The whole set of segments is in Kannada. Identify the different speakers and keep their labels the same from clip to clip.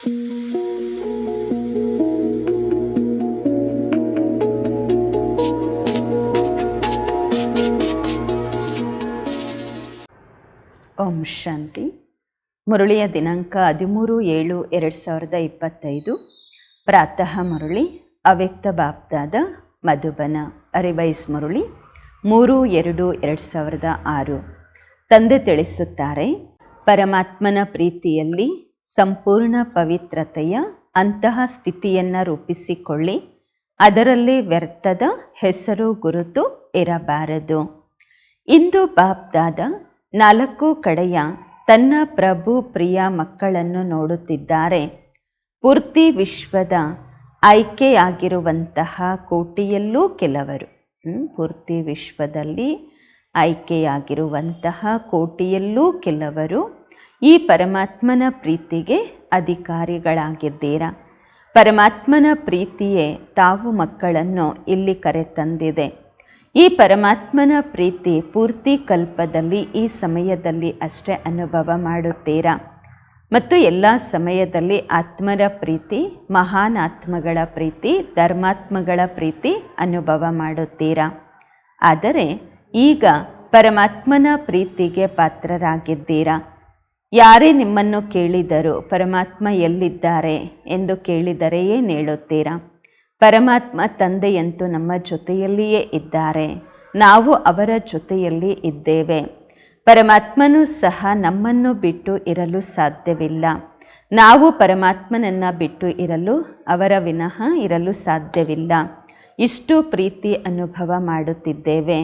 Speaker 1: ಓಂ ಶಾಂತಿ. ಮುರುಳಿಯ ದಿನಾಂಕ ಹದಿಮೂರು ಏಳು ಎರಡು ಸಾವಿರದ ಇಪ್ಪತ್ತೈದು. ಪ್ರಾತಃ ಮುರುಳಿ, ಅವ್ಯಕ್ತ ಬಾಪ್ದಾದ ಮಧುಬನ, ಅರಿವೈಸ್ ಮುರುಳಿ, ಮೂರು ಎರಡು ಎರಡು ಸಾವಿರದ ಆರು. ತಂದೆ ತಿಳಿಸುತ್ತಾರೆ, ಪರಮಾತ್ಮನ ಪ್ರೀತಿಯಲ್ಲಿ ಸಂಪೂರ್ಣ ಪವಿತ್ರತೆಯ ಅಂತಹ ಸ್ಥಿತಿಯನ್ನು ರೂಪಿಸಿಕೊಳ್ಳಿ. ಅದರಲ್ಲಿ ವ್ಯರ್ಥದ ಹೆಸರು ಗುರುತು ಇರಬಾರದು. ಇಂದು ಬಾಬ್ದಾದ ನಾಲ್ಕು ಕಡೆಯ ತನ್ನ ಪ್ರಭು ಪ್ರಿಯ ಮಕ್ಕಳನ್ನು ನೋಡುತ್ತಿದ್ದಾರೆ. ಪೂರ್ತಿ ವಿಶ್ವದ ಆಯ್ಕೆಯಾಗಿರುವಂತಹ ಕೋಟಿಯಲ್ಲೂ ಕೆಲವರು ಪೂರ್ತಿ ವಿಶ್ವದಲ್ಲಿ ಆಯ್ಕೆಯಾಗಿರುವಂತಹ ಕೋಟಿಯಲ್ಲೂ ಕೆಲವರು ಈ ಪರಮಾತ್ಮನ ಪ್ರೀತಿಗೆ ಅಧಿಕಾರಿಗಳಾಗಿದ್ದೀರಾ? ಪರಮಾತ್ಮನ ಪ್ರೀತಿಯೇ ತಾವು ಮಕ್ಕಳನ್ನು ಇಲ್ಲಿ ಕರೆತಂದಿದೆ ಈ ಪರಮಾತ್ಮನ ಪ್ರೀತಿ ಪೂರ್ತಿ ಕಲ್ಪದಲ್ಲಿ ಈ ಸಮಯದಲ್ಲಿ ಅಷ್ಟೇ ಅನುಭವ ಮಾಡುತ್ತೀರಾ? ಮತ್ತು ಎಲ್ಲ ಸಮಯದಲ್ಲಿ ಆತ್ಮರ ಪ್ರೀತಿ, ಮಹಾನ್ ಆತ್ಮಗಳ ಪ್ರೀತಿ, ಧರ್ಮಾತ್ಮಗಳ ಪ್ರೀತಿ ಅನುಭವ ಮಾಡುತ್ತೀರಾ? ಆದರೆ ಈಗ ಪರಮಾತ್ಮನ ಪ್ರೀತಿಗೆ ಪಾತ್ರರಾಗಿದ್ದೀರಾ? ಯಾರೇ ನಿಮ್ಮನ್ನು ಕೇಳಿದರು ಪರಮಾತ್ಮ ಎಲ್ಲಿದ್ದಾರೆ ಎಂದು ಕೇಳಿದರೆ ಏನು ಹೇಳುತ್ತೀರಾ? ಪರಮಾತ್ಮ ತಂದೆಯಂತೂ ನಮ್ಮ ಜೊತೆಯಲ್ಲಿಯೇ ಇದ್ದಾರೆ. ನಾವು ಅವರ ಜೊತೆಯಲ್ಲಿ ಇದ್ದೇವೆ. ಪರಮಾತ್ಮನೂ ಸಹ ನಮ್ಮನ್ನು ಬಿಟ್ಟು ಇರಲು ಸಾಧ್ಯವಿಲ್ಲ. ನಾವು ಪರಮಾತ್ಮನನ್ನು ಬಿಟ್ಟು ಇರಲು ಅವರ ವಿನಃ ಇರಲು ಸಾಧ್ಯವಿಲ್ಲ. ಇಷ್ಟು ಪ್ರೀತಿ ಅನುಭವ ಮಾಡುತ್ತಿದ್ದೇವೆ.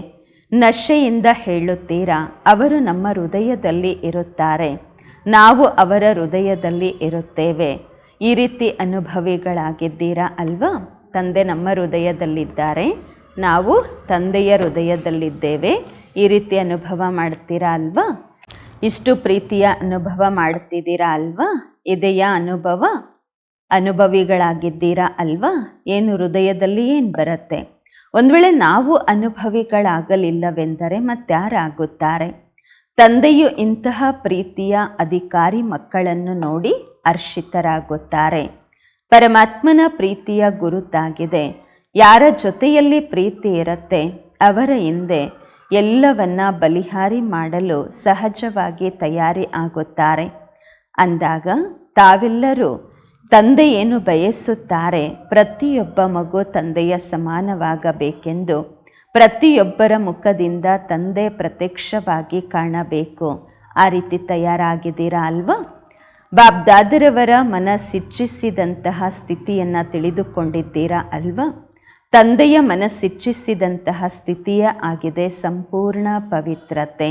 Speaker 1: ನಶೆಯಿಂದ ಹೇಳುತ್ತೀರಾ? ಅವರು ನಮ್ಮ ಹೃದಯದಲ್ಲಿ ಇರುತ್ತಾರೆ. ನಾವು ಅವರ ಹೃದಯದಲ್ಲಿ ಇರುತ್ತೇವೆ. ಈ ರೀತಿ ಅನುಭವಿಗಳಾಗಿದ್ದೀರಾ ಅಲ್ವಾ? ತಂದೆ ನಮ್ಮ ಹೃದಯದಲ್ಲಿದ್ದಾರೆ. ನಾವು ತಂದೆಯ ಹೃದಯದಲ್ಲಿದ್ದೇವೆ. ಈ ರೀತಿ ಅನುಭವ ಮಾಡ್ತೀರಾ ಅಲ್ವಾ? ಇಷ್ಟು ಪ್ರೀತಿಯ ಅನುಭವ ಮಾಡ್ತಿದ್ದೀರಾ ಅಲ್ವಾ? ಇದೆಯ ಅನುಭವ? ಅನುಭವಿಗಳಾಗಿದ್ದೀರಾ ಅಲ್ವಾ? ಏನು ಹೃದಯದಲ್ಲಿ ಏನು ಬರುತ್ತೆ? ಒಂದು ವೇಳೆ ನಾವು ಅನುಭವಿಗಳಾಗಲಿಲ್ಲವೆಂದರೆ ಮತ್ತಾರಾಗುತ್ತಾರೆ. ತಂದೆಯು ಇಂತಹ ಪ್ರೀತಿಯ ಅಧಿಕಾರಿ ಮಕ್ಕಳನ್ನು ನೋಡಿ ಹರ್ಷಿತರಾಗುತ್ತಾರೆ. ಪರಮಾತ್ಮನ ಪ್ರೀತಿಯ ಗುರುತಾಗಿದೆ. ಯಾರ ಜೊತೆಯಲ್ಲಿ ಪ್ರೀತಿ ಇರುತ್ತೆ, ಅವರ ಹಿಂದೆ ಎಲ್ಲವನ್ನ ಬಲಿಹಾರಿ ಮಾಡಲು ಸಹಜವಾಗಿ ತಯಾರಿ ಆಗುತ್ತಾರೆ. ಅಂದಾಗ ತಾವೆಲ್ಲರೂ ತಂದೆ ಏನು ಬಯಸುತ್ತಾರೆ, ಪ್ರತಿಯೊಬ್ಬ ಮಗು ತಂದೆಯ ಸಮಾನವಾಗಬೇಕೆಂದು ಪ್ರತಿಯೊಬ್ಬರ ಮುಖದಿಂದ ತಂದೆ ಪ್ರತ್ಯಕ್ಷವಾಗಿ ಕಾಣಬೇಕು. ಆ ರೀತಿ ತಯಾರಾಗಿದ್ದೀರಾ ಅಲ್ವಾ? ಬಾಬ್ದಾದರವರ ಮನಸ್ಸಿಚ್ಛಿಸಿದಂತಹ ಸ್ಥಿತಿಯನ್ನು ತಿಳಿದುಕೊಂಡಿದ್ದೀರಾ ಅಲ್ವಾ? ತಂದೆಯ ಮನಸ್ಸಿಚ್ಛಿಸಿದಂತಹ ಸ್ಥಿತಿಯ ಆಗಿದೆ ಸಂಪೂರ್ಣ ಪವಿತ್ರತೆ.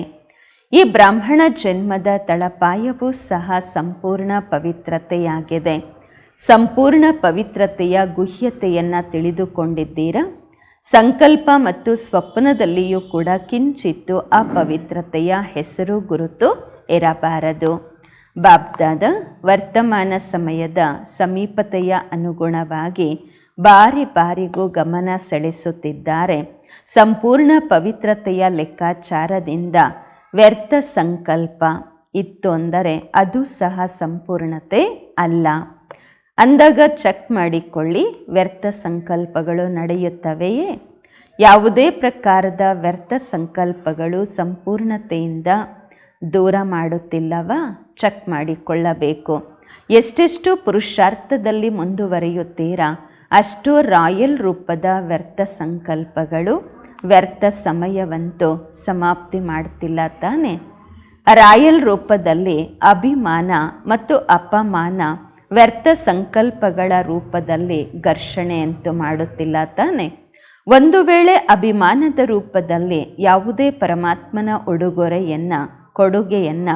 Speaker 1: ಈ ಬ್ರಾಹ್ಮಣ ಜನ್ಮದ ತಳಪಾಯವೂ ಸಹ ಸಂಪೂರ್ಣ ಪವಿತ್ರತೆಯಾಗಿದೆ. ಸಂಪೂರ್ಣ ಪವಿತ್ರತೆಯ ಗುಹ್ಯತೆಯನ್ನು ತಿಳಿದುಕೊಂಡಿದ್ದೀರಾ? ಸಂಕಲ್ಪ ಮತ್ತು ಸ್ವಪ್ನದಲ್ಲಿಯೂ ಕೂಡ ಕಿಂಚಿತ್ತು ಅಪವಿತ್ರತೆಯ ಹೆಸರು ಗುರುತು ಇರಬಾರದು. ಬಾಬ್ದಾದ ವರ್ತಮಾನ ಸಮಯದ ಸಮೀಪತೆಯ ಅನುಗುಣವಾಗಿ ಬಾರಿ ಬಾರಿಗೂ ಗಮನ ಸೆಳೆಸುತ್ತಿದ್ದಾರೆ. ಸಂಪೂರ್ಣ ಪವಿತ್ರತೆಯ ಲೆಕ್ಕಾಚಾರದಿಂದ ವ್ಯರ್ಥ ಸಂಕಲ್ಪ ಇತ್ತು ಅಂದರೆ ಅದು ಸಹ ಸಂಪೂರ್ಣತೆ ಅಲ್ಲ. ಅಂದಾಗ ಚೆಕ್ ಮಾಡಿಕೊಳ್ಳಿ, ವ್ಯರ್ಥ ಸಂಕಲ್ಪಗಳು ನಡೆಯುತ್ತವೆಯೇ? ಯಾವುದೇ ಪ್ರಕಾರದ ವ್ಯರ್ಥ ಸಂಕಲ್ಪಗಳು ಸಂಪೂರ್ಣತೆಯಿಂದ ದೂರ ಮಾಡುತ್ತಿಲ್ಲವ? ಚೆಕ್ ಮಾಡಿಕೊಳ್ಳಬೇಕು. ಎಷ್ಟೆಷ್ಟು ಪುರುಷಾರ್ಥದಲ್ಲಿ ಮುಂದುವರಿಯುತ್ತೀರಾ? ಅಷ್ಟು ರಾಯಲ್ ರೂಪದ ವ್ಯರ್ಥ ಸಂಕಲ್ಪಗಳು ವ್ಯರ್ಥ ಸಮಯವಂತೂ ಸಮಾಪ್ತಿ ಮಾಡ್ತಿಲ್ಲ ತಾನೆ. ರಾಯಲ್ ರೂಪದಲ್ಲಿ ಅಭಿಮಾನ ಮತ್ತು ಅಪಮಾನ ವ್ಯರ್ಥ ಸಂಕಲ್ಪಗಳ ರೂಪದಲ್ಲಿ ಘರ್ಷಣೆ ಅಂತೂ ಮಾಡುತ್ತಿಲ್ಲ ತಾನೆ. ಒಂದು ವೇಳೆ ಅಭಿಮಾನದ ರೂಪದಲ್ಲಿ ಯಾವುದೇ ಪರಮಾತ್ಮನ ಉಡುಗೊರೆಯನ್ನ, ಕೊಡುಗೆಯನ್ನ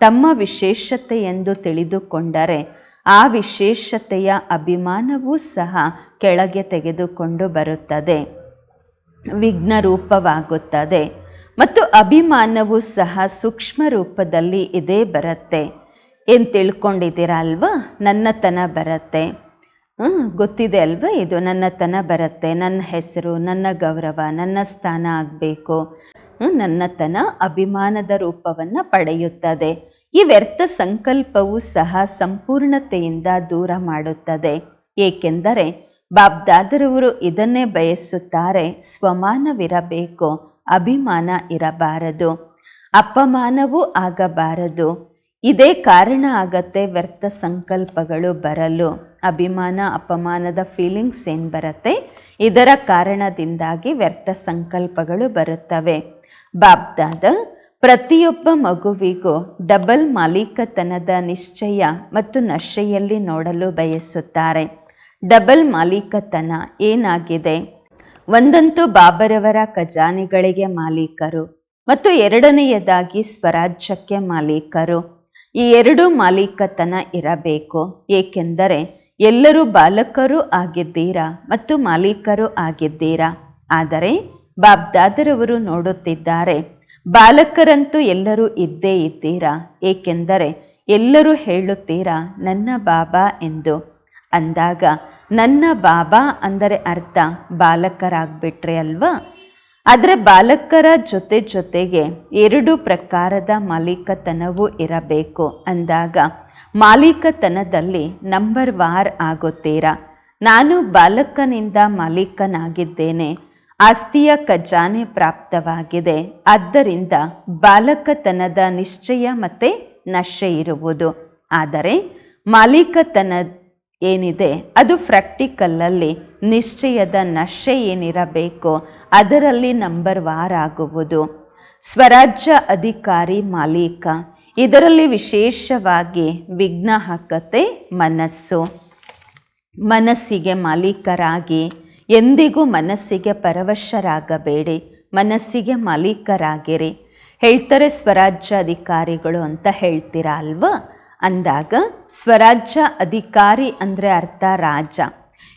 Speaker 1: ತಮ್ಮ ವಿಶೇಷತೆ ಎಂದು ತಿಳಿದುಕೊಂಡರೆ, ಆ ವಿಶೇಷತೆಯ ಅಭಿಮಾನವೂ ಸಹ ಕೆಳಗೆ ತೆಗೆದುಕೊಂಡು ಬರುತ್ತದೆ. ವಿಘ್ನ ರೂಪವಾಗುತ್ತದೆ. ಮತ್ತು ಅಭಿಮಾನವೂ ಸಹ ಸೂಕ್ಷ್ಮ ರೂಪದಲ್ಲಿ ಇದೇ ಬರುತ್ತೆ. ಏನು ತಿಳ್ಕೊಂಡಿದ್ದೀರ ಅಲ್ವಾ ನನ್ನತನ ಬರುತ್ತೆ. ಹ್ಞೂ ಗೊತ್ತಿದೆ ಅಲ್ವಾ ಇದು? ನನ್ನತನ ಬರುತ್ತೆ. ನನ್ನ ಹೆಸರು, ನನ್ನ ಗೌರವ, ನನ್ನ ಸ್ಥಾನ ಆಗಬೇಕು. ನನ್ನತನ ಅಭಿಮಾನದ ರೂಪವನ್ನು ಪಡೆಯುತ್ತದೆ. ಈ ವ್ಯರ್ಥ ಸಂಕಲ್ಪವು ಸಹ ಸಂಪೂರ್ಣತೆಯಿಂದ ದೂರ ಮಾಡುತ್ತದೆ. ಏಕೆಂದರೆ ಬಾಬ್ದಾದರವರು ಇದನ್ನೇ ಬಯಸುತ್ತಾರೆ, ಸ್ವಮಾನವಿರಬೇಕು, ಅಭಿಮಾನ ಇರಬಾರದು, ಅಪಮಾನವೂ ಆಗಬಾರದು. ಇದೇ ಕಾರಣ ಆಗತ್ತೆ ವ್ಯರ್ಥ ಸಂಕಲ್ಪಗಳು ಬರಲು. ಅಭಿಮಾನ, ಅಪಮಾನದ ಫೀಲಿಂಗ್ಸ್ ಏನು ಬರುತ್ತೆ? ಇದರ ಕಾರಣದಿಂದಾಗಿ ವ್ಯರ್ಥ ಸಂಕಲ್ಪಗಳು ಬರುತ್ತವೆ. ಬಾಬ್ದಾದ, ಪ್ರತಿಯೊಬ್ಬ ಮಗುವಿಗೂ ಡಬಲ್ ಮಾಲೀಕತನದ ನಿಶ್ಚಯ ಮತ್ತು ನಶೆಯಲ್ಲಿ ನೋಡಲು ಬಯಸುತ್ತಾರೆ. ಡಬಲ್ ಮಾಲೀಕತನ ಏನಾಗಿದೆ? ಒಂದಂತೂ ಬಾಬರವರ ಖಜಾನೆಗಳಿಗೆ ಮಾಲೀಕರು ಮತ್ತು ಎರಡನೆಯದಾಗಿ ಸ್ವರಾಜ್ಯಕ್ಕೆ ಮಾಲೀಕರು. ಈ ಎರಡು ಮಾಲೀಕತನ ಇರಬೇಕು. ಏಕೆಂದರೆ ಎಲ್ಲರೂ ಬಾಲಕರು ಆಗಿದ್ದೀರಾ ಮತ್ತು ಮಾಲೀಕರು ಆಗಿದ್ದೀರಾ? ಆದರೆ ಬಾಬ್ದಾದರವರು ನೋಡುತ್ತಿದ್ದಾರೆ, ಬಾಲಕರಂತೂ ಎಲ್ಲರೂ ಇದ್ದೇ ಇದ್ದೀರಾ? ಏಕೆಂದರೆ ಎಲ್ಲರೂ ಹೇಳುತ್ತೀರಾ, ನನ್ನ ಬಾಬಾ ಎಂದು. ಅಂದಾಗ, ನನ್ನ ಬಾಬಾ ಅಂದರೆ ಅರ್ಥ, ಬಾಲಕರಾಗ್ಬಿಟ್ರೆ ಅಲ್ವಾ? ಆದರೆ ಬಾಲಕರ ಜೊತೆ ಜೊತೆಗೆ ಎರಡು ಪ್ರಕಾರದ ಮಾಲೀಕತನವೂ ಇರಬೇಕು ಅಂದಾಗ, ಮಾಲೀಕತನದಲ್ಲಿ ನಂಬರ್ ವಾರ್ ಆಗುತ್ತೀರಾ ನಾನು ಬಾಲಕನಿಂದ ಮಾಲೀಕನಾಗಿದ್ದೇನೆ, ಆಸ್ತಿಯ ಖಜಾನೆ ಪ್ರಾಪ್ತವಾಗಿದೆ, ಆದ್ದರಿಂದ ಬಾಲಕತನದ ನಿಶ್ಚಯ ಮತ್ತು ನಶೆ ಇರುವುದು. ಆದರೆ ಮಾಲೀಕತನ ಏನಿದೆ, ಅದು ಪ್ರಾಕ್ಟಿಕಲ್ಲಲ್ಲಿ ನಿಶ್ಚಯದ ನಶೆ ಏನಿರಬೇಕು ಅದರಲ್ಲಿ ನಂಬರ್ ವಾರ್ ಆಗುವುದು. ಸ್ವರಾಜ್ಯ ಅಧಿಕಾರಿ ಮಾಲೀಕ. ಇದರಲ್ಲಿ ವಿಶೇಷವಾಗಿ ವಿಘ್ನ ಹಾಕತೆ ಮನಸ್ಸು. ಮನಸ್ಸಿಗೆ ಮಾಲೀಕರಾಗಿ. ಎಂದಿಗೂ ಮನಸ್ಸಿಗೆ ಪರವಶರಾಗಬೇಡಿ. ಮನಸ್ಸಿಗೆ ಮಾಲೀಕರಾಗಿರಿ. ಹೇಳ್ತಾರೆ ಸ್ವರಾಜ್ಯ ಅಧಿಕಾರಿಗಳು ಅಂತ ಹೇಳ್ತೀರಾ ಅಲ್ವಾ? ಅಂದಾಗ, ಸ್ವರಾಜ್ಯ ಅಧಿಕಾರಿ ಅಂದರೆ ಅರ್ಥ ರಾಜ.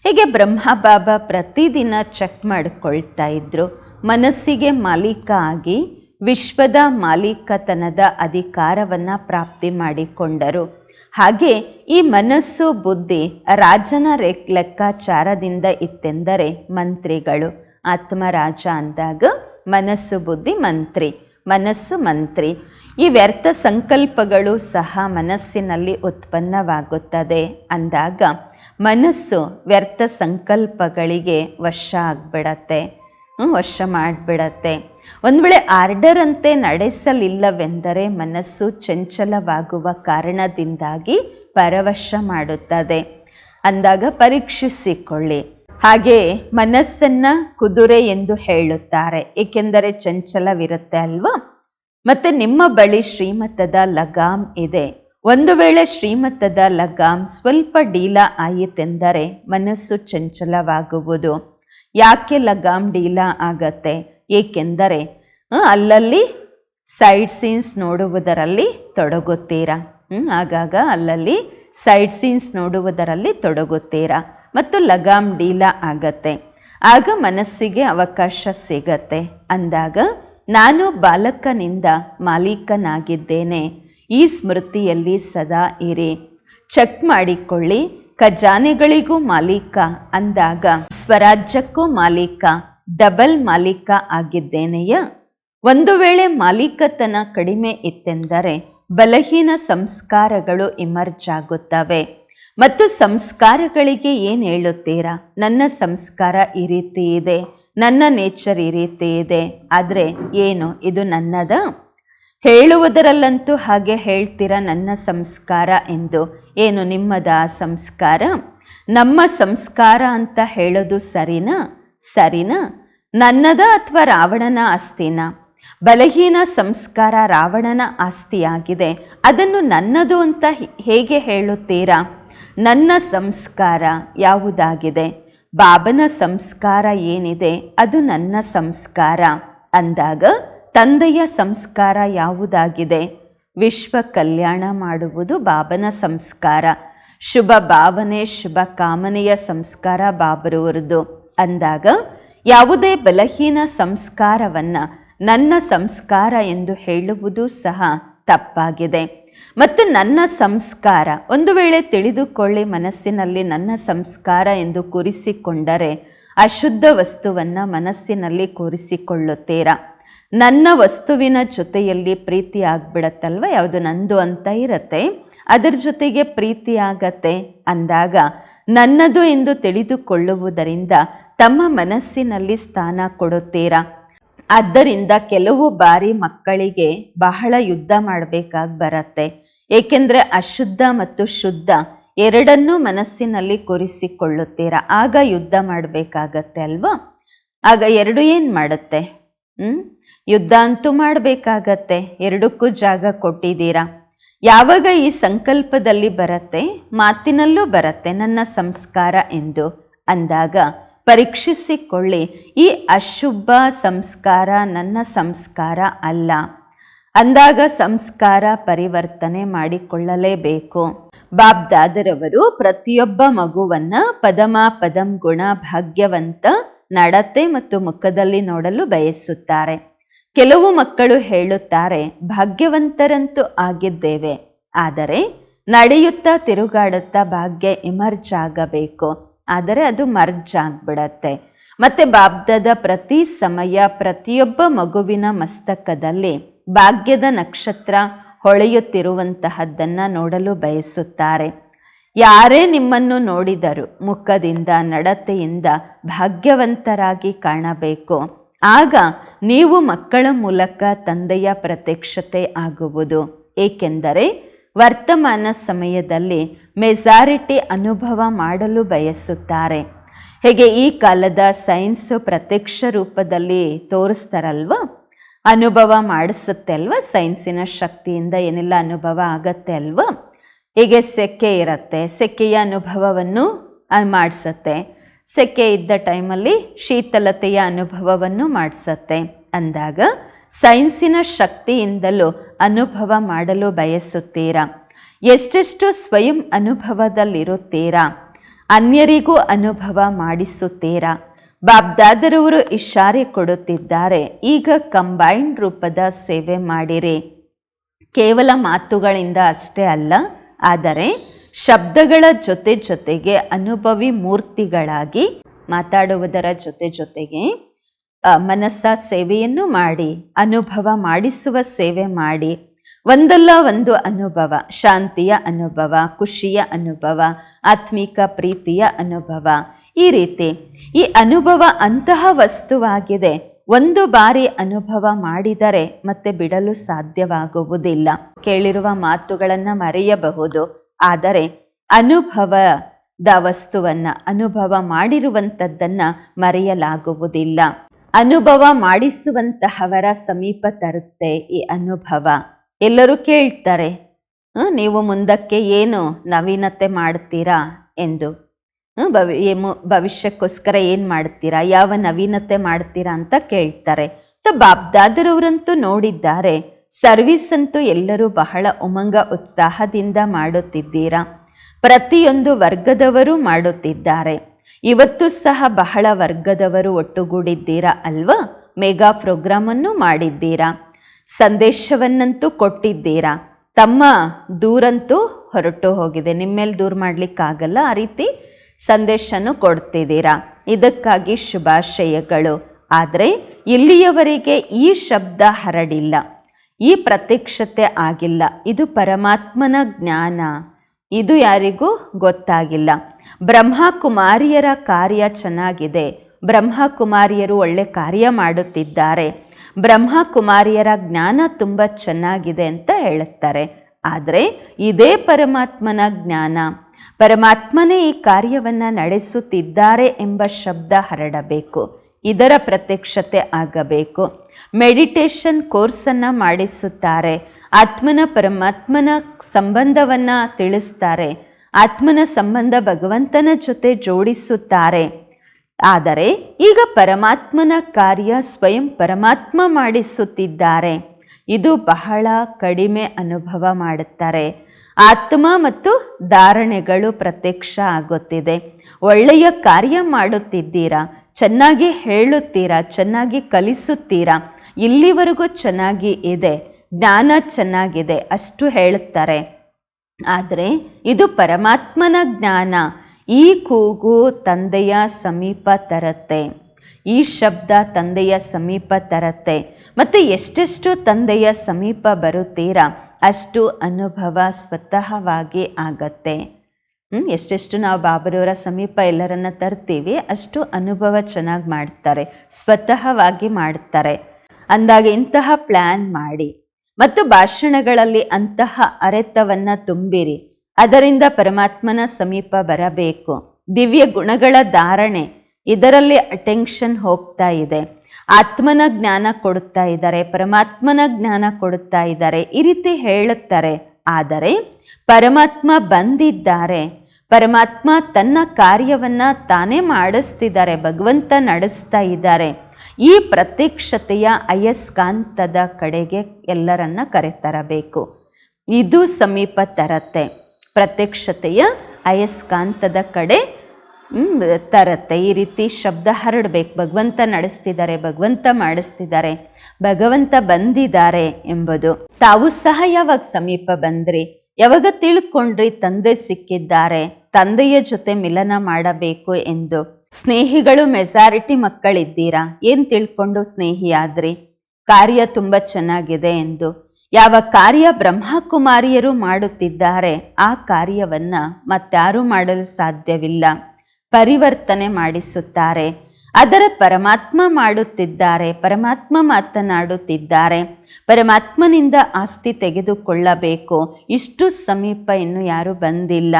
Speaker 1: ಹೀಗೆ ಬ್ರಹ್ಮ ಬಾಬಾ ಪ್ರತಿದಿನ ಚೆಕ್ ಮಾಡಿಕೊಳ್ತಾ ಇದ್ರು? ಮನಸ್ಸಿಗೆ ಮಾಲೀಕ ಆಗಿ ವಿಶ್ವದ ಮಾಲೀಕತನದ ಅಧಿಕಾರವನ್ನು ಪ್ರಾಪ್ತಿ ಮಾಡಿಕೊಂಡರು. ಹಾಗೆ ಈ ಮನಸ್ಸು ಬುದ್ಧಿ ರಾಜನ ಲೆಕ್ಕಾಚಾರದಿಂದ ಇತ್ತೆಂದರೆ ಮಂತ್ರಿಗಳು. ಆತ್ಮರಾಜ ಅಂದಾಗ ಮನಸ್ಸು ಬುದ್ಧಿ ಮಂತ್ರಿ, ಮನಸ್ಸು ಮಂತ್ರಿ. ಈ ವ್ಯರ್ಥ ಸಂಕಲ್ಪಗಳು ಸಹ ಮನಸ್ಸಿನಲ್ಲಿ ಉತ್ಪನ್ನವಾಗುತ್ತದೆ ಅಂದಾಗ ಮನಸ್ಸು ವ್ಯರ್ಥ ಸಂಕಲ್ಪಗಳಿಗೆ ವಶ ಆಗ್ಬಿಡತ್ತೆ. ವಶ ಮಾಡಿಬಿಡತ್ತೆ. ಒಂದು ವೇಳೆ ಆರ್ಡರ್ ಅಂತೆ ನಡೆಸಲಿಲ್ಲವೆಂದರೆ ಮನಸ್ಸು ಚಂಚಲವಾಗುವ ಕಾರಣದಿಂದಾಗಿ ಪರವಶ ಮಾಡುತ್ತದೆ. ಅಂದಾಗ ಪರೀಕ್ಷಿಸಿಕೊಳ್ಳಿ. ಹಾಗೆ ಮನಸ್ಸನ್ನ ಕುದುರೆ ಎಂದು ಹೇಳುತ್ತಾರೆ. ಏಕೆಂದರೆ ಚಂಚಲವಿರುತ್ತೆ ಅಲ್ವಾ? ಮತ್ತೆ ನಿಮ್ಮ ಬಳಿ ಶ್ರೀಮತದ ಲಗಾಮ್ ಇದೆ. ಒಂದು ವೇಳೆ ಶ್ರೀಮತದ ಲಗಾಮ್ ಸ್ವಲ್ಪ ಡೀಲ ಆಯಿತೆಂದರೆ ಮನಸ್ಸು ಚಂಚಲವಾಗುವುದು. ಯಾಕೆ ಲಗಾಮ್ ಡೀಲ ಆಗತ್ತೆ? ಏಕೆಂದರೆ ಅಲ್ಲಲ್ಲಿ ಸೈಡ್ ಸೀನ್ಸ್ ನೋಡುವುದರಲ್ಲಿ ತೊಡಗುತ್ತೀರಾ? ಆಗಾಗ ಅಲ್ಲಲ್ಲಿ ಸೈಡ್ ಸೀನ್ಸ್ ನೋಡುವುದರಲ್ಲಿ ತೊಡಗುತ್ತೀರಾ? ಮತ್ತು ಲಗಾಮ್ ಡೀಲ ಆಗತ್ತೆ. ಆಗ ಮನಸ್ಸಿಗೆ ಅವಕಾಶ ಸಿಗತ್ತೆ. ಅಂದಾಗ, ನಾನು ಬಾಲಕನಿಂದ ಮಾಲೀಕನಾಗಿದ್ದೇನೆ. ಈ ಸ್ಮೃತಿಯಲ್ಲಿ ಸದಾ ಇರಿ. ಚೆಕ್ ಮಾಡಿಕೊಳ್ಳಿ, ಖಜಾನೆಗಳಿಗೂ ಮಾಲೀಕ ಅಂದಾಗ. ಸ್ವರಾಜ್ಯಕ್ಕೂ ಮಾಲೀಕ, ಡಬಲ್ ಮಾಲೀಕ ಆಗಿದ್ದೇನೆಯ? ಒಂದು ವೇಳೆ ಮಾಲೀಕತನ ಕಡಿಮೆ ಇತ್ತೆಂದರೆ ಬಲಹೀನ ಸಂಸ್ಕಾರಗಳು ಇಮರ್ಜ್ ಆಗುತ್ತವೆ. ಮತ್ತು ಸಂಸ್ಕಾರಗಳಿಗೆ ಏನು ಹೇಳುತ್ತೀರಾ? ನನ್ನ ಸಂಸ್ಕಾರ ಈ ರೀತಿ ಇದೆ, ನನ್ನ ನೇಚರ್ ಈ ರೀತಿ ಇದೆ, ಆದರೆ ಏನು, ಇದು ನನ್ನದ? ಹೇಳುವುದರಲ್ಲಂತೂ ಹಾಗೆ ಹೇಳ್ತೀರ ನನ್ನ ಸಂಸ್ಕಾರ ಎಂದು? ಏನು ನಿಮ್ಮದ ಸಂಸ್ಕಾರ? ನಮ್ಮ ಸಂಸ್ಕಾರ ಅಂತ ಹೇಳೋದು ಸರಿನಾ? ಸರಿನಾ? ನನ್ನದ ಅಥವಾ ರಾವಣನ ಆಸ್ತಿನ? ಬಲಹೀನ ಸಂಸ್ಕಾರ ರಾವಣನ ಆಸ್ತಿಯಾಗಿದೆ. ಅದನ್ನು ನನ್ನದು ಅಂತ ಹೇಗೆ ಹೇಳುತ್ತೀರಾ? ನನ್ನ ಸಂಸ್ಕಾರ ಯಾವುದಾಗಿದೆ? ಬಾಬನ ಸಂಸ್ಕಾರ ಏನಿದೆ? ಅದು ನನ್ನ ಸಂಸ್ಕಾರ. ಅಂದಾಗ ತಂದೆಯ ಸಂಸ್ಕಾರ ಯಾವುದಾಗಿದೆ? ವಿಶ್ವ ಕಲ್ಯಾಣ ಮಾಡುವುದು ಬಾಬನ ಸಂಸ್ಕಾರ. ಶುಭ ಭಾವನೆ, ಶುಭ ಕಾಮನೆಯ ಸಂಸ್ಕಾರ ಬಾಬರವರದು. ಅಂದಾಗ, ಯಾವುದೇ ಬಲಹೀನ ಸಂಸ್ಕಾರವನ್ನ ನನ್ನ ಸಂಸ್ಕಾರ ಎಂದು ಹೇಳುವುದು ಸಹ ತಪ್ಪಾಗಿದೆ. ಮತ್ತು ನನ್ನ ಸಂಸ್ಕಾರ, ಒಂದು ವೇಳೆ ತಿಳಿದುಕೊಳ್ಳಿ ಮನಸ್ಸಿನಲ್ಲಿ ನನ್ನ ಸಂಸ್ಕಾರ ಎಂದು ಕೂರಿಸಿಕೊಂಡರೆ ಅಶುದ್ಧ ವಸ್ತುವನ್ನು ಮನಸ್ಸಿನಲ್ಲಿ ಕೂರಿಸಿಕೊಳ್ಳುತ್ತೀರಾ? ನನ್ನ ವಸ್ತುವಿನ ಜೊತೆಯಲ್ಲಿ ಪ್ರೀತಿ ಆಗ್ಬಿಡತ್ತಲ್ವ? ಯಾವುದು ನಂದು ಅಂತ ಇರತ್ತೆ. ಅದರ ಜೊತೆಗೆ ಪ್ರೀತಿ ಆಗತ್ತೆ ಅಂದಾಗ ನನ್ನದು ಎಂದು ತಿಳಿದುಕೊಳ್ಳುವುದರಿಂದ ತಮ್ಮ ಮನಸ್ಸಿನಲ್ಲಿ ಸ್ಥಾನ ಕೊಡುತ್ತೀರಾ? ಆದ್ದರಿಂದ ಕೆಲವು ಬಾರಿ ಮಕ್ಕಳಿಗೆ ಬಹಳ ಯುದ್ಧ ಮಾಡಬೇಕಾಗಿ ಬರತ್ತೆ. ಏಕೆಂದರೆ ಅಶುದ್ಧ ಮತ್ತು ಶುದ್ಧ ಎರಡನ್ನೂ ಮನಸ್ಸಿನಲ್ಲಿ ಕೂರಿಸಿಕೊಳ್ಳುತ್ತೀರಾ? ಆಗ ಯುದ್ಧ ಮಾಡಬೇಕಾಗತ್ತೆ ಅಲ್ವಾ? ಆಗ ಎರಡು ಏನು ಮಾಡುತ್ತೆ? ಹ್ಮ್? ಯುದ್ಧ ಅಂತೂ ಮಾಡಬೇಕಾಗತ್ತೆ. ಎರಡಕ್ಕೂ ಜಾಗ ಕೊಟ್ಟಿದ್ದೀರಾ? ಯಾವಾಗ ಈ ಸಂಕಲ್ಪದಲ್ಲಿ ಬರತ್ತೆ? ಮಾತಿನಲ್ಲೂ ಬರತ್ತೆ ನನ್ನ ಸಂಸ್ಕಾರ ಎಂದು. ಅಂದಾಗ ಪರೀಕ್ಷಿಸಿಕೊಳ್ಳಿ, ಈ ಅಶುಭ ಸಂಸ್ಕಾರ ನನ್ನ ಸಂಸ್ಕಾರ ಅಲ್ಲ. ಅಂದಾಗ ಸಂಸ್ಕಾರ ಪರಿವರ್ತನೆ ಮಾಡಿಕೊಳ್ಳಲೇಬೇಕು. ಬಾಬ್ ದಾದರವರು ಪ್ರತಿಯೊಬ್ಬ ಮಗುವನ್ನ ಪದಮ ಪದಂ ಗುಣ ಭಾಗ್ಯವಂತ ನಡತೆ ಮತ್ತು ಮುಖದಲ್ಲಿ ನೋಡಲು ಬಯಸುತ್ತಾರೆ. ಕೆಲವು ಮಕ್ಕಳು ಹೇಳುತ್ತಾರೆ, ಭಾಗ್ಯವಂತರಂತೂ ಆಗಿದ್ದೇವೆ. ಆದರೆ ನಡೆಯುತ್ತಾ ತಿರುಗಾಡುತ್ತಾ ಭಾಗ್ಯ ಇಮರ್ಜ್ ಆಗಬೇಕು. ಆದರೆ ಅದು ಮರ್ಜ್ ಆಗ್ಬಿಡತ್ತೆ. ಮತ್ತೆ ಬಾಬ್ದದ ಪ್ರತಿ ಸಮಯ ಪ್ರತಿಯೊಬ್ಬ ಮಗುವಿನ ಮಸ್ತಕದಲ್ಲಿ ಭಾಗ್ಯದ ನಕ್ಷತ್ರ ಹೊಳೆಯುತ್ತಿರುವಂತಹದ್ದನ್ನು ನೋಡಲು ಬಯಸುತ್ತಾರೆ. ಯಾರೇ ನಿಮ್ಮನ್ನು ನೋಡಿದರು ಮುಖದಿಂದ, ನಡತೆಯಿಂದ ಭಾಗ್ಯವಂತರಾಗಿ ಕಾಣಬೇಕು. ಆಗ ನೀವು ಮಕ್ಕಳ ಮೂಲಕ ತಂದೆಯ ಪ್ರತ್ಯಕ್ಷತೆ ಆಗುವುದು. ಏಕೆಂದರೆ ವರ್ತಮಾನ ಸಮಯದಲ್ಲಿ ಮೆಜಾರಿಟಿ ಅನುಭವ ಮಾಡಲು ಬಯಸುತ್ತಾರೆ. ಹೇಗೆ ಈ ಕಾಲದ ಸೈನ್ಸ್ ಪ್ರತ್ಯಕ್ಷ ರೂಪದಲ್ಲಿ ತೋರಿಸ್ತಾರಲ್ವ? ಅನುಭವ ಮಾಡಿಸುತ್ತೆ ಅಲ್ವಾ ಸೈನ್ಸಿನ ಶಕ್ತಿಯಿಂದ ಏನೆಲ್ಲ ಅನುಭವ ಆಗತ್ತೆ ಅಲ್ವಾ? ಹೀಗೆ ಸೆಕೆ ಇರುತ್ತೆ? ಸೆಕೆಯ ಅನುಭವವನ್ನು ಮಾಡಿಸುತ್ತೆ. ಸೆಕೆ ಇದ್ದ ಟೈಮಲ್ಲಿ ಶೀತಲತೆಯ ಅನುಭವವನ್ನು ಮಾಡಿಸತ್ತೆ. ಅಂದಾಗ, ಸೈನ್ಸಿನ ಶಕ್ತಿಯಿಂದಲೂ ಅನುಭವ ಮಾಡಲು ಬಯಸುತ್ತೀರಾ? ಎಷ್ಟೆಷ್ಟು ಸ್ವಯಂ ಅನುಭವದಲ್ಲಿರುತ್ತೀರಾ? ಅನ್ಯರಿಗೂ ಅನುಭವ ಮಾಡಿಸುತ್ತೀರಾ? ಬಾಬ್ದಾದರವರು ಇಶಾರೆ ಕೊಡುತ್ತಿದ್ದಾರೆ. ಈಗ ಕಂಬೈನ್ಡ್ ರೂಪದ ಸೇವೆ ಮಾಡಿರಿ. ಕೇವಲ ಮಾತುಗಳಿಂದ ಅಷ್ಟೇ ಅಲ್ಲ, ಆದರೆ ಶಬ್ದಗಳ ಜೊತೆ ಜೊತೆಗೆ ಅನುಭವಿ ಮೂರ್ತಿಗಳಾಗಿ ಮಾತಾಡುವುದರ ಜೊತೆ ಜೊತೆಗೆ ಮನಸ್ಸ ಸೇವೆಯನ್ನು ಮಾಡಿ, ಅನುಭವ ಮಾಡಿಸುವ ಸೇವೆ ಮಾಡಿ. ಒಂದಲ್ಲ ಒಂದು ಅನುಭವ, ಶಾಂತಿಯ ಅನುಭವ, ಖುಷಿಯ ಅನುಭವ, ಆತ್ಮಿಕ ಪ್ರೀತಿಯ ಅನುಭವ. ಈ ರೀತಿ ಈ ಅನುಭವ ಅಂತಹ ವಸ್ತುವಾಗಿದೆ, ಒಂದು ಬಾರಿ ಅನುಭವ ಮಾಡಿದರೆ ಮತ್ತೆ ಬಿಡಲು ಸಾಧ್ಯವಾಗುವುದಿಲ್ಲ. ಕೇಳಿರುವ ಮಾತುಗಳನ್ನು ಮರೆಯಬಹುದು. ಆದರೆ ಅನುಭವದ ವಸ್ತುವನ್ನು ಅನುಭವ ಮಾಡಿರುವಂಥದ್ದನ್ನು ಮರೆಯಲಾಗುವುದಿಲ್ಲ. ಅನುಭವ ಮಾಡಿಸುವಂತಹವರ ಸಮೀಪ ತರುತ್ತೆ ಈ ಅನುಭವ. ಎಲ್ಲರೂ ಕೇಳ್ತಾರೆ ನೀವು ಮುಂದಕ್ಕೆ ಏನು ನವೀನತೆ ಮಾಡ್ತೀರಾ? ಎಂದು. ಭವಿ ಭವಿಷ್ಯಕ್ಕೋಸ್ಕರ ಏನು ಮಾಡ್ತೀರಾ? ಯಾವ ನವೀನತೆ ಮಾಡ್ತೀರಾ ಅಂತ ಕೇಳ್ತಾರೆ. ಬಾಬ್ದಾದರವರಂತೂ ನೋಡಿದ್ದಾರೆ ಸರ್ವಿಸ್ ಅಂತೂ ಎಲ್ಲರೂ ಬಹಳ ಉಮಂಗ ಉತ್ಸಾಹದಿಂದ ಮಾಡುತ್ತಿದ್ದೀರಾ? ಪ್ರತಿಯೊಂದು ವರ್ಗದವರು ಮಾಡುತ್ತಿದ್ದಾರೆ. ಇವತ್ತು ಸಹ ಬಹಳ ವರ್ಗದವರು ಒಟ್ಟುಗೂಡಿದ್ದೀರಾ ಅಲ್ವಾ? ಮೆಗಾ ಪ್ರೋಗ್ರಾಮನ್ನು ಮಾಡಿದ್ದೀರಾ? ಸಂದೇಶವನ್ನಂತೂ ಕೊಟ್ಟಿದ್ದೀರಾ? ತಮ್ಮ ದೂರಂತೂ ಹೊರಟು ಹೋಗಿದೆ. ನಿಮ್ಮೇಲೆ ದೂರ ಮಾಡಲಿಕ್ಕಾಗಲ್ಲ ಆ ರೀತಿ ಸಂದೇಶನೂ ಕೊಡ್ತಿದ್ದೀರಾ? ಇದಕ್ಕಾಗಿ ಶುಭಾಶಯಗಳು. ಆದರೆ ಇಲ್ಲಿಯವರೆಗೆ ಈ ಶಬ್ದ ಹರಡಿಲ್ಲ. ಈ ಪ್ರತ್ಯಕ್ಷತೆ ಆಗಿಲ್ಲ. ಇದು ಪರಮಾತ್ಮನ ಜ್ಞಾನ. ಇದು ಯಾರಿಗೂ ಗೊತ್ತಾಗಿಲ್ಲ. ಬ್ರಹ್ಮಕುಮಾರಿಯರ ಕಾರ್ಯ ಚೆನ್ನಾಗಿದೆ. ಬ್ರಹ್ಮಕುಮಾರಿಯರು ಒಳ್ಳೆ ಕಾರ್ಯ ಮಾಡುತ್ತಿದ್ದಾರೆ. ಬ್ರಹ್ಮಕುಮಾರಿಯರ ಜ್ಞಾನ ತುಂಬ ಚೆನ್ನಾಗಿದೆ ಅಂತ ಹೇಳುತ್ತಾರೆ. ಆದರೆ ಇದೇ ಪರಮಾತ್ಮನ ಜ್ಞಾನ. ಪರಮಾತ್ಮನೇ ಈ ಕಾರ್ಯವನ್ನು ನಡೆಸುತ್ತಿದ್ದಾರೆ ಎಂಬ ಶಬ್ದ ಹರಡಬೇಕು. ಇದರ ಪ್ರತ್ಯಕ್ಷತೆ ಆಗಬೇಕು. ಮೆಡಿಟೇಷನ್ ಕೋರ್ಸನ್ನು ಮಾಡಿಸುತ್ತಾರೆ. ಆತ್ಮನ ಪರಮಾತ್ಮನ ಸಂಬಂಧವನ್ನು ತಿಳಿಸ್ತಾರೆ. ಆತ್ಮನ ಸಂಬಂಧ ಭಗವಂತನ ಜೊತೆ ಜೋಡಿಸುತ್ತಾರೆ. ಆದರೆ ಈಗ ಪರಮಾತ್ಮನ ಕಾರ್ಯ ಸ್ವಯಂ ಪರಮಾತ್ಮ ಮಾಡಿಸುತ್ತಿದ್ದಾರೆ. ಇದು ಬಹಳ ಕಡಿಮೆ ಅನುಭವ ಮಾಡುತ್ತಾರೆ. ಆತ್ಮ ಮತ್ತು ಧಾರಣೆಗಳು ಪ್ರತ್ಯಕ್ಷ ಆಗುತ್ತಿದೆ. ಒಳ್ಳೆಯ ಕಾರ್ಯ ಮಾಡುತ್ತಿದ್ದೀರಾ? ಚೆನ್ನಾಗಿ ಹೇಳುತ್ತೀರಾ? ಚೆನ್ನಾಗಿ ಕಲಿಸುತ್ತೀರಾ? ಇಲ್ಲಿವರೆಗೂ ಚೆನ್ನಾಗಿ ಇದೆ, ಜ್ಞಾನ ಚೆನ್ನಾಗಿದೆ ಅಷ್ಟು ಹೇಳುತ್ತಾರೆ. ಆದರೆ ಇದು ಪರಮಾತ್ಮನ ಜ್ಞಾನ, ಈ ಕೂಗು ತಂದೆಯ ಸಮೀಪ ತರತ್ತೆ. ಈ ಶಬ್ದ ತಂದೆಯ ಸಮೀಪ ತರತ್ತೆ. ಮತ್ತು ಎಷ್ಟೆಷ್ಟು ತಂದೆಯ ಸಮೀಪ ಬರುತ್ತೀರಾ, ಅಷ್ಟು ಅನುಭವ ಸ್ವತಃವಾಗಿ ಆಗತ್ತೆ. ಎಷ್ಟೆಷ್ಟು ನಾವು ಬಾಬರವರ ಸಮೀಪ ಎಲ್ಲರನ್ನ ತರ್ತೀವಿ, ಅಷ್ಟು ಅನುಭವ ಚೆನ್ನಾಗಿ ಮಾಡ್ತಾರೆ, ಸ್ವತಃವಾಗಿ ಮಾಡ್ತಾರೆ. ಅಂದಾಗ ಇಂತಹ ಪ್ಲ್ಯಾನ್ ಮಾಡಿ. ಮತ್ತು ಭಾಷಣಗಳಲ್ಲಿ ಅಂತಹ ಅರೆತವನ್ನು ತುಂಬಿರಿ. ಅದರಿಂದ ಪರಮಾತ್ಮನ ಸಮೀಪ ಬರಬೇಕು. ದಿವ್ಯ ಗುಣಗಳ ಧಾರಣೆ ಇದರಲ್ಲಿ ಅಟೆನ್ಷನ್ ಹೋಗ್ತಾ ಇದೆ. ಆತ್ಮನ ಜ್ಞಾನ ಕೊಡುತ್ತಾ ಇದ್ದಾರೆ. ಪರಮಾತ್ಮನ ಜ್ಞಾನ ಕೊಡುತ್ತಾ ಇದ್ದಾರೆ. ಈ ರೀತಿ ಹೇಳುತ್ತಾರೆ. ಆದರೆ ಪರಮಾತ್ಮ ಬಂದಿದ್ದಾರೆ. ಪರಮಾತ್ಮ ತನ್ನ ಕಾರ್ಯವನ್ನು ತಾನೇ ಮಾಡಿಸ್ತಿದ್ದಾರೆ. ಭಗವಂತ ನಡೆಸ್ತಾ ಇದ್ದಾರೆ. ಈ ಪ್ರತ್ಯಕ್ಷತೆಯ ಅಯಸ್ಕಾಂತದ ಕಡೆಗೆ ಎಲ್ಲರನ್ನ ಕರೆತರಬೇಕು. ಇದು ಸಮೀಪ ತರತ್ತೆ. ಪ್ರತ್ಯಕ್ಷತೆಯ ಅಯಸ್ಕಾಂತದ ಕಡೆ ತರತ್ತೆ. ಈ ರೀತಿ ಶಬ್ದ ಹರಡಬೇಕು. ಭಗವಂತ ನಡೆಸ್ತಿದ್ದಾರೆ, ಭಗವಂತ ಮಾಡಿಸ್ತಿದ್ದಾರೆ, ಭಗವಂತ ಬಂದಿದ್ದಾರೆ ಎಂಬುದು. ತಾವು ಸಹ ಯಾವಾಗ ಸಮೀಪ ಬಂದ್ರಿ? ಯಾವಾಗ ತಿಳ್ಕೊಂಡ್ರಿ ತಂದೆ ಸಿಕ್ಕಿದ್ದಾರೆ? ತಂದೆಯ ಜೊತೆ ಮಿಲನ ಮಾಡಬೇಕು ಎಂದು. ಸ್ನೇಹಿಗಳು ಮೆಜಾರಿಟಿ ಮಕ್ಕಳಿದ್ದೀರಾ? ಏನು ತಿಳ್ಕೊಂಡು ಸ್ನೇಹಿಯಾದ್ರಿ ಕಾರ್ಯ ತುಂಬಾ ಚೆನ್ನಾಗಿದೆ ಎಂದು. ಯಾವ ಕಾರ್ಯ ಬ್ರಹ್ಮಕುಮಾರಿಯರು ಮಾಡುತ್ತಿದ್ದಾರೆ, ಆ ಕಾರ್ಯವನ್ನ ಮತ್ತಾರು ಮಾಡಲು ಸಾಧ್ಯವಿಲ್ಲ. ಪರಿವರ್ತನೆ ಮಾಡಿಸುತ್ತಾರೆ. ಅದರ ಪರಮಾತ್ಮ ಮಾಡುತ್ತಿದ್ದಾರೆ, ಪರಮಾತ್ಮ ಮಾತನಾಡುತ್ತಿದ್ದಾರೆ. ಪರಮಾತ್ಮನಿಂದ ಆಸ್ತಿ ತೆಗೆದುಕೊಳ್ಳಬೇಕು. ಇಷ್ಟು ಸಮೀಪ ಇನ್ನು ಯಾರು ಬಂದಿಲ್ಲ.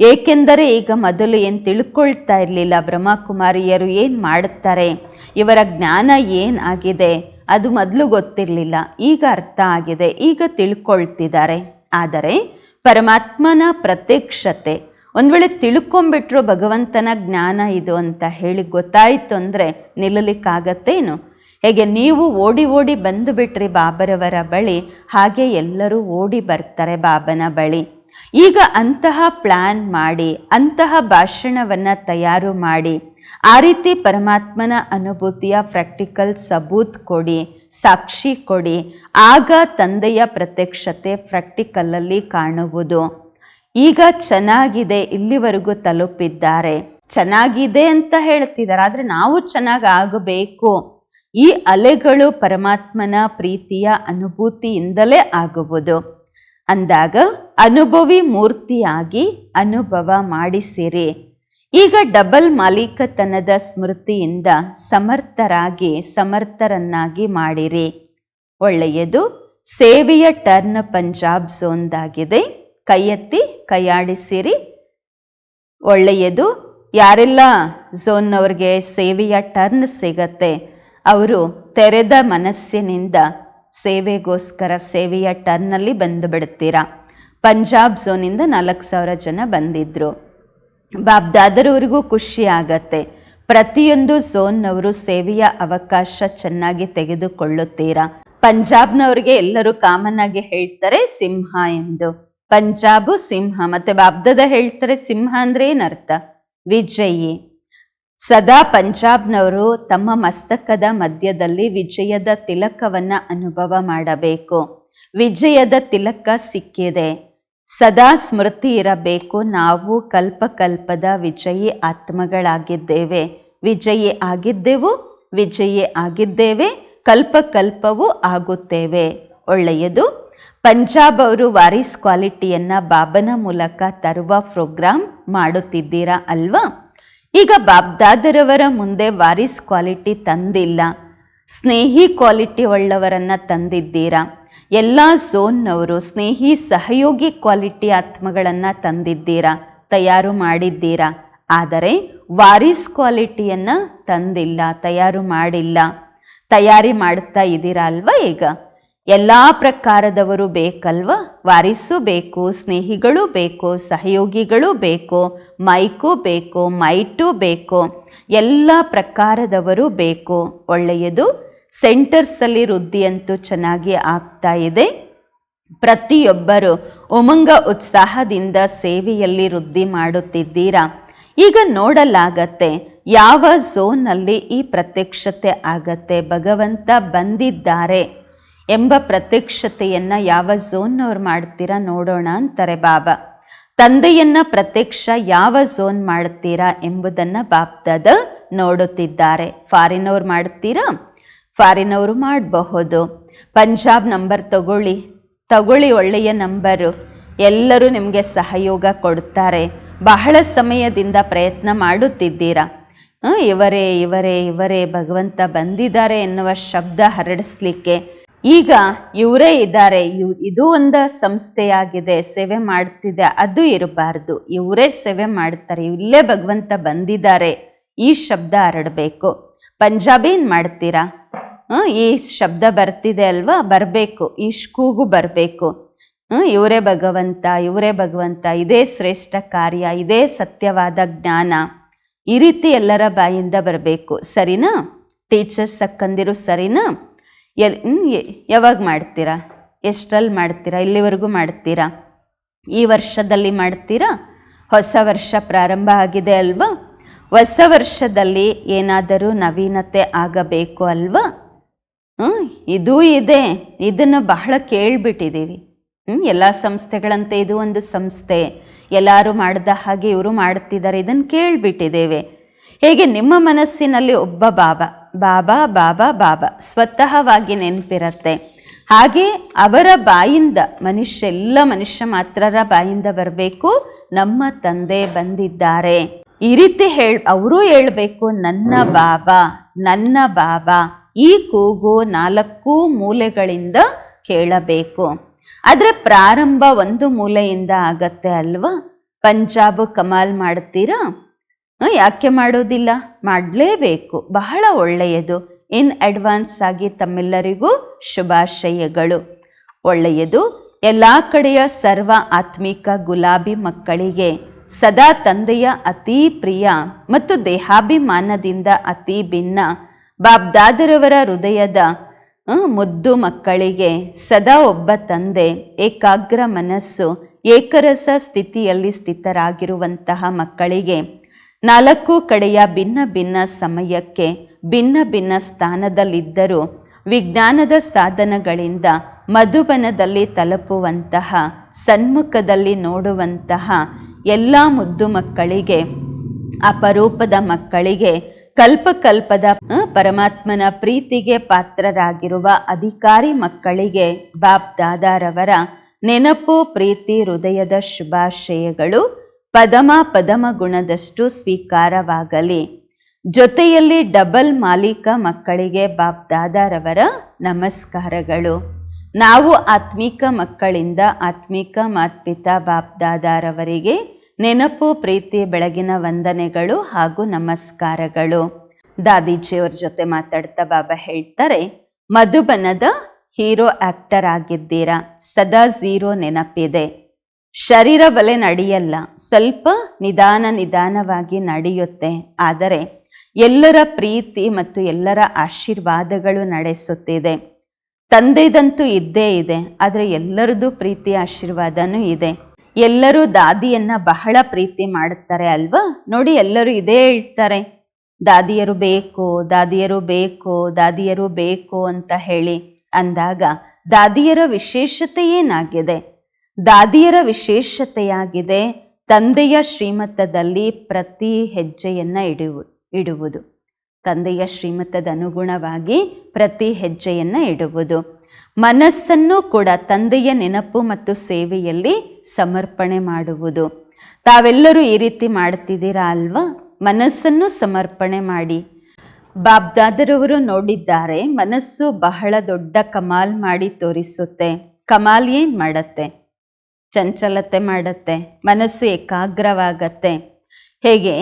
Speaker 1: ಏಕೆಂದರೆ ಈಗ ಮೊದಲು ಏನು ತಿಳ್ಕೊಳ್ತಾ ಇರಲಿಲ್ಲ ಬ್ರಹ್ಮಕುಮಾರಿಯರು ಏನು ಮಾಡುತ್ತಾರೆ? ಇವರ ಜ್ಞಾನ ಏನು ಆಗಿದೆ? ಅದು ಮೊದಲು ಗೊತ್ತಿರಲಿಲ್ಲ. ಈಗ ಅರ್ಥ ಆಗಿದೆ. ಈಗ ತಿಳ್ಕೊಳ್ತಿದ್ದಾರೆ. ಆದರೆ ಪರಮಾತ್ಮನ ಪ್ರತ್ಯಕ್ಷತೆ, ಒಂದು ವೇಳೆ ತಿಳ್ಕೊಂಬಿಟ್ರು ಭಗವಂತನ ಜ್ಞಾನ ಇದು ಅಂತ ಹೇಳಿ ಗೊತ್ತಾಯಿತು ಅಂದರೆ ನಿಲ್ಲಲಿಕ್ಕಾಗತ್ತೇನು? ಹೇಗೆ ನೀವು ಓಡಿ ಓಡಿ ಬಂದುಬಿಟ್ರಿ ಬಾಬರವರ ಬಳಿ, ಹಾಗೆ ಎಲ್ಲರೂ ಓಡಿ ಬರ್ತಾರೆ ಬಾಬನ ಬಳಿ. ಈಗ ಅಂತಹ ಪ್ಲಾನ್ ಮಾಡಿ, ಅಂತಹ ಭಾಷಣವನ್ನು ತಯಾರು ಮಾಡಿ, ಆ ರೀತಿ ಪರಮಾತ್ಮನ ಅನುಭೂತಿಯ ಪ್ರಾಕ್ಟಿಕಲ್ ಸಬೂತ್ ಕೊಡಿ, ಸಾಕ್ಷಿ ಕೊಡಿ, ಆಗ ತಂದೆಯ ಪ್ರತ್ಯಕ್ಷತೆ ಪ್ರಾಕ್ಟಿಕಲಲ್ಲಿ ಕಾಣುವುದು. ಈಗ ಚೆನ್ನಾಗಿದೆ ಇಲ್ಲಿವರೆಗೂ ತಲುಪಿದ್ದಾರೆ. ಚೆನ್ನಾಗಿದೆ ಅಂತ ಹೇಳ್ತಿದ್ದಾರೆ, ಆದರೆ ನಾವು ಚೆನ್ನಾಗಿ ಆಗಬೇಕು. ಈ ಅಲೆಗಳು ಪರಮಾತ್ಮನ ಪ್ರೀತಿಯ ಅನುಭೂತಿಯಿಂದಲೇ ಆಗುವುದು. ಅಂದಾಗ ಅನುಭವಿ ಮೂರ್ತಿಯಾಗಿ ಅನುಭವ ಮಾಡಿಸಿರಿ. ಈಗ ಡಬಲ್ ಮಾಲೀಕತನದ ಸ್ಮೃತಿಯಿಂದ ಸಮರ್ಥರಾಗಿ ಸಮರ್ಥರನ್ನಾಗಿ ಮಾಡಿರಿ. ಒಳ್ಳೆಯದು, ಸೇವೆಯ ಟರ್ನ್ ಪಂಜಾಬ್ ಝೋನ್ದಾಗಿದೆ ಕೈ ಎತ್ತಿ ಕೈಯಾಡಿಸಿರಿ. ಒಳ್ಳೆಯದು, ಯಾರೆಲ್ಲ ಝೋನ್ನವ್ರಿಗೆ ಸೇವೆಯ ಟರ್ನ್ ಸಿಗತ್ತೆ, ಅವರು ತೆರೆದ ಮನಸ್ಸಿನಿಂದ ಸೇವೆಗೋಸ್ಕರ ಸೇವೆಯ ಟರ್ನಲ್ಲಿ ಬಂದು ಬಿಡುತ್ತೀರಾ? ಪಂಜಾಬ್ ಝೋನಿಂದ ನಾಲ್ಕು ಸಾವಿರ ಜನ ಬಂದಿದ್ದರು ಬಾಬ್ದಾದರವರಿಗೂ ಖುಷಿ ಆಗತ್ತೆ. ಪ್ರತಿಯೊಂದು ಝೋನ್ನವರು ಸೇವೆಯ ಅವಕಾಶ ಚೆನ್ನಾಗಿ ತೆಗೆದುಕೊಳ್ಳುತ್ತೀರಾ? ಪಂಜಾಬ್ನವ್ರಿಗೆ ಎಲ್ಲರೂ ಕಾಮನ್ ಆಗಿ ಹೇಳ್ತಾರೆ ಸಿಂಹ ಎಂದು. ಪಂಜಾಬು ಸಿಂಹ, ಮತ್ತೆ ಬಾಬ್ದದ ಹೇಳ್ತಾರೆ ಸಿಂಹ ಅಂದ್ರೆ ಏನರ್ಥ? ವಿಜಯಿ. ಸದಾ ಪಂಜಾಬ್ನವರು ತಮ್ಮ ಮಸ್ತಕದ ಮಧ್ಯದಲ್ಲಿ ವಿಜಯದ ತಿಲಕವನ್ನ ಅನುಭವ ಮಾಡಬೇಕು. ವಿಜಯದ ತಿಲಕ ಸಿಕ್ಕಿದೆ. ಸದಾ ಸ್ಮೃತಿ ಇರಬೇಕು. ನಾವು ಕಲ್ಪಕಲ್ಪದ ವಿಜಯಿ ಆತ್ಮಗಳಾಗಿದ್ದೇವೆ. ವಿಜಯಿ ಆಗಿದ್ದೆವು, ವಿಜಯಿ ಆಗಿದ್ದೇವೆ, ಕಲ್ಪಕಲ್ಪವೂ ಆಗುತ್ತೇವೆ. ಒಳ್ಳೆಯದು. ಪಂಜಾಬ್ ಅವರು ವಾರಿಸ್ ಕ್ವಾಲಿಟಿಯನ್ನು ಬಾಬನ ಮೂಲಕ ತರುವ ಪ್ರೋಗ್ರಾಮ್ ಮಾಡುತ್ತಿದ್ದೀರಾ ಅಲ್ವಾ? ಈಗ ಬಾಬ್ದಾದರವರ ಮುಂದೆ ವಾರಿಸ್ ಕ್ವಾಲಿಟಿ ತಂದಿಲ್ಲ. ಸ್ನೇಹಿ ಕ್ವಾಲಿಟಿ ಉಳ್ಳವರನ್ನ ತಂದಿದ್ದೀರಾ? ಎಲ್ಲ ಝೋನ್ನವರು ಸ್ನೇಹಿ ಸಹಯೋಗಿ ಕ್ವಾಲಿಟಿ ಆತ್ಮಗಳನ್ನು ತಂದಿದ್ದೀರಾ? ತಯಾರು ಮಾಡಿದ್ದೀರಾ? ಆದರೆ ವಾರಿಸ್ ಕ್ವಾಲಿಟಿಯನ್ನು ತಂದಿಲ್ಲ, ತಯಾರು ಮಾಡಿಲ್ಲ. ತಯಾರಿ ಮಾಡ್ತಾ ಇದ್ದೀರಾ ಅಲ್ವಾ ಈಗ? ಎಲ್ಲ ಪ್ರಕಾರದವರು ಬೇಕಲ್ವ? ವಾರಿಸು ಬೇಕು, ಸ್ನೇಹಿಗಳು ಬೇಕು, ಸಹಯೋಗಿಗಳು ಬೇಕು, ಮೈಕು ಬೇಕು, ಮೈಟು ಬೇಕು, ಎಲ್ಲ ಪ್ರಕಾರದವರು ಬೇಕು. ಒಳ್ಳೆಯದು. ಸೆಂಟರ್ಸಲ್ಲಿ ವೃದ್ಧಿಯಂತೂ ಚೆನ್ನಾಗಿ ಆಗ್ತಾ ಇದೆ. ಪ್ರತಿಯೊಬ್ಬರು ಉಮಂಗ ಉತ್ಸಾಹದಿಂದ ಸೇವೆಯಲ್ಲಿ ವೃದ್ಧಿ ಮಾಡುತ್ತಿದ್ದೀರಾ? ಈಗ ನೋಡಲಾಗತ್ತೆ, ಯಾವ ಝೋನಲ್ಲಿ ಈ ಪ್ರತ್ಯಕ್ಷತೆ ಆಗತ್ತೆ? ಭಗವಂತ ಬಂದಿದ್ದಾರೆ. ಎಂಬ ಪ್ರತ್ಯಕ್ಷತೆಯನ್ನ ಯಾವ ಝೋನ್ನವ್ರು ಮಾಡ್ತೀರಾ ನೋಡೋಣ ಅಂತಾರೆ ಬಾಬಾ. ತಂದೆಯನ್ನ ಪ್ರತ್ಯಕ್ಷ ಯಾವ ಝೋನ್ ಮಾಡ್ತೀರಾ ಎಂಬುದನ್ನ ಬಾಪ್ದಾದ ನೋಡುತ್ತಿದ್ದಾರೆ. ಫಾರಿನ್ ಅವ್ರು ಮಾಡ್ತೀರಾ? ಫಾರಿನವರು ಮಾಡಬಹುದು. ಪಂಜಾಬ್ ನಂಬರ್ ತಗೊಳ್ಳಿ. ತಗೊಳ್ಳಿ ಒಳ್ಳೆಯ ನಂಬರು. ಎಲ್ಲರೂ ನಿಮಗೆ ಸಹಯೋಗ ಕೊಡ್ತಾರೆ. ಬಹಳ ಸಮಯದಿಂದ ಪ್ರಯತ್ನ ಮಾಡುತ್ತಿದ್ದೀರಾ? ಇವರೇ ಇವರೇ ಇವರೇ ಭಗವಂತ ಬಂದಿದ್ದಾರೆ ಎನ್ನುವ ಶಬ್ದ ಹರಡಿಸ್ಲಿಕ್ಕೆ. ಈಗ ಇವರೇ ಇದ್ದಾರೆ. ಇವ್- ಇದು ಒಂದು ಸಂಸ್ಥೆಯಾಗಿದೆ. ಸೇವೆ ಮಾಡ್ತಿದೆ. ಅದು ಇರಬಾರ್ದು. ಇವರೇ ಸೇವೆ ಮಾಡ್ತಾರೆ. ಇಲ್ಲೇ ಭಗವಂತ ಬಂದಿದ್ದಾರೆ. ಈ ಶಬ್ದ ಹರಡಬೇಕು. ಪಂಜಾಬಿ ಏನು ಮಾಡ್ತೀರಾ? ಈ ಶಬ್ದ ಬರ್ತಿದೆ ಅಲ್ವಾ? ಬರಬೇಕು. ಈ ಕೂಗು ಬರಬೇಕು. ಇವರೇ ಭಗವಂತ ಇವರೇ ಭಗವಂತ. ಇದೇ ಶ್ರೇಷ್ಠ ಕಾರ್ಯ, ಇದೇ ಸತ್ಯವಾದ ಜ್ಞಾನ. ಈ ರೀತಿ ಎಲ್ಲರ ಬಾಯಿಂದ ಬರಬೇಕು. ಸರಿನಾ? ಟೀಚರ್ಸ್ ಅಕ್ಕಂದಿರು ಸರಿನಾ? ಎಲ್ ಹ್ಮ್, ಯಾವಾಗ ಮಾಡ್ತೀರಾ? ಎಷ್ಟರಲ್ಲಿ ಮಾಡ್ತೀರಾ? ಇಲ್ಲಿವರೆಗೂ ಮಾಡ್ತೀರಾ? ಈ ವರ್ಷದಲ್ಲಿ ಮಾಡ್ತೀರಾ? ಹೊಸ ವರ್ಷ ಪ್ರಾರಂಭ ಆಗಿದೆ ಅಲ್ವಾ? ಹೊಸ ವರ್ಷದಲ್ಲಿ ಏನಾದರೂ ನವೀನತೆ ಆಗಬೇಕು ಅಲ್ವಾ? ಹ್ಞೂ ಇದೂ ಇದೆ. ಇದನ್ನು ಬಹಳ ಕೇಳಿಬಿಟ್ಟಿದ್ದೀವಿ. ಹ್ಞೂ ಎಲ್ಲ ಸಂಸ್ಥೆಗಳಂತೆ ಇದು ಒಂದು ಸಂಸ್ಥೆ. ಎಲ್ಲರೂ ಮಾಡಿದ ಹಾಗೆ ಇವರು ಮಾಡ್ತಿದ್ದಾರೆ. ಇದನ್ನು ಕೇಳಿಬಿಟ್ಟಿದ್ದೇವೆ. ಹೇಗೆ ನಿಮ್ಮ ಮನಸ್ಸಿನಲ್ಲಿ ಒಬ್ಬ ಬಾಬಾ ಬಾಬಾ ಬಾಬಾ ಬಾಬಾ ಸ್ವತಃವಾಗಿ ನೆನಪಿರತ್ತೆ. ಹಾಗೆ ಅವರ ಬಾಯಿಂದ ಮನುಷ್ಯ, ಎಲ್ಲ ಮನುಷ್ಯ ಮಾತ್ರರ ಬಾಯಿಂದ ಬರಬೇಕು, ನಮ್ಮ ತಂದೆ ಬಂದಿದ್ದಾರೆ. ಈ ರೀತಿ ಹೇಳ್, ಅವರೂ ಹೇಳ್ಬೇಕು, ನನ್ನ ಬಾಬಾ ನನ್ನ ಬಾಬಾ, ಈ ಕೂಗು ನಾಲ್ಕು ಮೂಲೆಗಳಿಂದ ಕೇಳಬೇಕು. ಆದರೆ ಪ್ರಾರಂಭ ಒಂದು ಮೂಲೆಯಿಂದ ಆಗತ್ತೆ ಅಲ್ವಾ? ಪಂಜಾಬ್ ಕಮಾಲ್ ಮಾಡ್ತೀರಾ? ಯಾಕೆ ಮಾಡೋದಿಲ್ಲ? ಮಾಡಲೇಬೇಕು. ಬಹಳ ಒಳ್ಳೆಯದು. ಇನ್ ಅಡ್ವಾನ್ಸ್ ಆಗಿ ತಮ್ಮೆಲ್ಲರಿಗೂ ಶುಭಾಶಯಗಳು. ಒಳ್ಳೆಯದು. ಎಲ್ಲ ಕಡೆಯ ಸರ್ವ ಆತ್ಮಿಕ ಗುಲಾಬಿ ಮಕ್ಕಳಿಗೆ ಸದಾ ತಂದೆಯ ಅತೀ ಪ್ರಿಯ ಮತ್ತು ದೇಹಾಭಿಮಾನದಿಂದ ಅತಿ ಭಿನ್ನ ಬಾಬ್ದಾದರವರ ಹೃದಯದ ಮುದ್ದು ಮಕ್ಕಳಿಗೆ ಸದಾ ಒಬ್ಬ ತಂದೆ, ಏಕಾಗ್ರ ಮನಸ್ಸು, ಏಕರಸ ಸ್ಥಿತಿಯಲ್ಲಿ ಸ್ಥಿತರಾಗಿರುವಂತಹ ಮಕ್ಕಳಿಗೆ ನಾಲ್ಕು ಕಡೆಯ ಭಿನ್ನ ಭಿನ್ನ ಸಮಯಕ್ಕೆ ಭಿನ್ನ ಭಿನ್ನ ಸ್ಥಾನದಲ್ಲಿದ್ದರೂ ವಿಜ್ಞಾನದ ಸಾಧನಗಳಿಂದ ಮಧುಬನದಲ್ಲಿ ತಲುಪುವಂತಹ, ಸನ್ಮುಖದಲ್ಲಿ ನೋಡುವಂತಹ ಎಲ್ಲ ಮುದ್ದು ಮಕ್ಕಳಿಗೆ, ಅಪರೂಪದ ಮಕ್ಕಳಿಗೆ, ಕಲ್ಪಕಲ್ಪದ ಪರಮಾತ್ಮನ ಪ್ರೀತಿಗೆ ಪಾತ್ರರಾಗಿರುವ ಅಧಿಕಾರಿ ಮಕ್ಕಳಿಗೆ ಬಾಬ್ ದಾದಾರವರ ನೆನಪು, ಪ್ರೀತಿ, ಹೃದಯದ ಶುಭಾಶಯಗಳು ಪದಮ ಪದಮ ಗುಣದಷ್ಟು ಸ್ವೀಕಾರವಾಗಲಿ. ಜೊತೆಯಲ್ಲಿ ಡಬಲ್ ಮಾಲೀಕ ಮಕ್ಕಳಿಗೆ ಬಾಬ್ ದಾದಾರವರ ನಮಸ್ಕಾರಗಳು. ನಾವು ಆತ್ಮಿಕ ಮಕ್ಕಳಿಂದ ಆತ್ಮಿಕ ಮಾತ್ಪಿತಾ ಬಾಪ್ ದಾದಾರವರಿಗೆ ನೆನಪು, ಪ್ರೀತಿ, ಬೆಳಗಿನ ವಂದನೆಗಳು ಹಾಗೂ ನಮಸ್ಕಾರಗಳು. ದಾದೀಜಿಯವ್ರ ಜೊತೆ ಮಾತಾಡ್ತಾ ಬಾಬಾ ಹೇಳ್ತಾರೆ, ಮಧುಬನದ ಹೀರೋ ಆಕ್ಟರ್ ಆಗಿದ್ದೀರಾ, ಸದಾ ಝೀರೋ ನೆನಪಿದೆ. ಶರೀರ ಬಲೆ ನಡೆಯಲ್ಲ, ಸ್ವಲ್ಪ ನಿಧಾನ ನಿಧಾನವಾಗಿ ನಡೆಯುತ್ತೆ. ಆದರೆ ಎಲ್ಲರ ಪ್ರೀತಿ ಮತ್ತು ಎಲ್ಲರ ಆಶೀರ್ವಾದಗಳು ನಡೆಸುತ್ತಿದೆ. ತಂದೆದಂತೂ ಇದ್ದೇ ಇದೆ, ಆದರೆ ಎಲ್ಲರದ್ದು ಪ್ರೀತಿ ಆಶೀರ್ವಾದನೂ ಇದೆ. ಎಲ್ಲರೂ ದಾದಿಯನ್ನ ಬಹಳ ಪ್ರೀತಿ ಮಾಡುತ್ತಾರೆ ಅಲ್ವಾ? ನೋಡಿ, ಎಲ್ಲರೂ ಇದೇ ಹೇಳ್ತಾರೆ. ದಾದಿಯರು ಬೇಕು ದಾದಿಯರು ಬೇಕು ದಾದಿಯರು ಬೇಕು ಅಂತ ಹೇಳಿ ಅಂದಾಗ ದಾದಿಯರ ವಿಶೇಷತೆ ಏನಾಗಿದೆ? ದಾದಿಯರ ವಿಶೇಷತೆಯಾಗಿದೆ ತಂದೆಯ ಶ್ರೀಮತದಲ್ಲಿ ಪ್ರತಿ ಹೆಜ್ಜೆಯನ್ನ ಇಡುವು, ಇಡುವುದು. ತಂದೆಯ ಶ್ರೀಮತದ ಅನುಗುಣವಾಗಿ ಪ್ರತಿ ಹೆಜ್ಜೆಯನ್ನ ಇಡುವುದು. ಮನಸ್ಸನ್ನು ಕೂಡ ತಂದೆಯ ನೆನಪು ಮತ್ತು ಸೇವೆಯಲ್ಲಿ ಸಮರ್ಪಣೆ ಮಾಡುವುದು. ತಾವೆಲ್ಲರೂ ಈ ರೀತಿ ಮಾಡ್ತಿದ್ದೀರಾ ಅಲ್ವಾ? ಮನಸ್ಸನ್ನು ಸಮರ್ಪಣೆ ಮಾಡಿ. ಬಾಬ್ದಾದರವರು ನೋಡಿದ್ದಾರೆ, ಮನಸ್ಸು ಬಹಳ ದೊಡ್ಡ ಕಮಾಲ್ ಮಾಡಿ ತೋರಿಸುತ್ತೆ. ಕಮಾಲ್ ಏನು ಮಾಡತ್ತೆ? ಚಂಚಲತೆ ಮಾಡತ್ತೆ, ಮನಸ್ಸು ಏಕಾಗ್ರವಾಗತ್ತೆ. ಹೇಗೆ?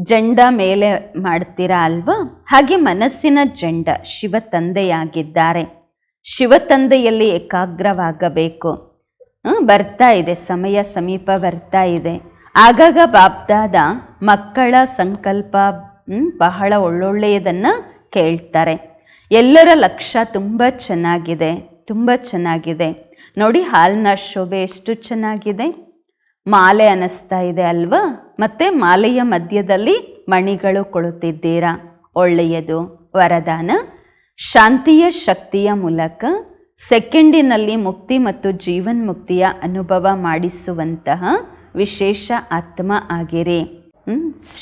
Speaker 1: ಜಂಡ ಮೇಲೆ ಮಾಡ್ತೀರಾ ಅಲ್ವಾ? ಹಾಗೆ ಮನಸ್ಸಿನ ಜಂಡ ಶಿವ ತಂದೆಯಾಗಿದ್ದಾರೆ. ಶಿವ ತಂದೆಯಲ್ಲಿ ಏಕಾಗ್ರವಾಗಬೇಕು. ಬರ್ತಾ ಇದೆ, ಸಮಯ ಸಮೀಪ ಬರ್ತಾ ಇದೆ. ಆಗಾಗ ಬಾಬ್ದಾದ ಮಕ್ಕಳ ಸಂಕಲ್ಪ ಬಹಳ ಒಳ್ಳೊಳ್ಳೆಯದನ್ನು ಕೇಳ್ತಾರೆ. ಎಲ್ಲರ ಲಕ್ಷ್ಯ ತುಂಬ ಚೆನ್ನಾಗಿದೆ ತುಂಬ ಚೆನ್ನಾಗಿದೆ. ನೋಡಿ, ಹಾಲಿನ ಶೋಭೆ ಎಷ್ಟು ಚೆನ್ನಾಗಿದೆ. ಮಾಲೆ ಅನ್ನಿಸ್ತಾ ಇದೆ ಅಲ್ವಾ? ಮತ್ತೆ ಮಾಲೆಯ ಮಧ್ಯದಲ್ಲಿ ಮಣಿಗಳು ಕೊಡುತ್ತಿದ್ದೀರಾ ಒಳ್ಳೆಯದು. ವರದಾನ, ಶಾಂತಿಯ ಶಕ್ತಿಯ ಮೂಲಕ ಸೆಕೆಂಡಿನಲ್ಲಿ ಮುಕ್ತಿ ಮತ್ತು ಜೀವನ್ಮುಕ್ತಿಯ ಅನುಭವ ಮಾಡಿಸುವಂತಹ ವಿಶೇಷ ಆತ್ಮ ಆಗಿರಿ.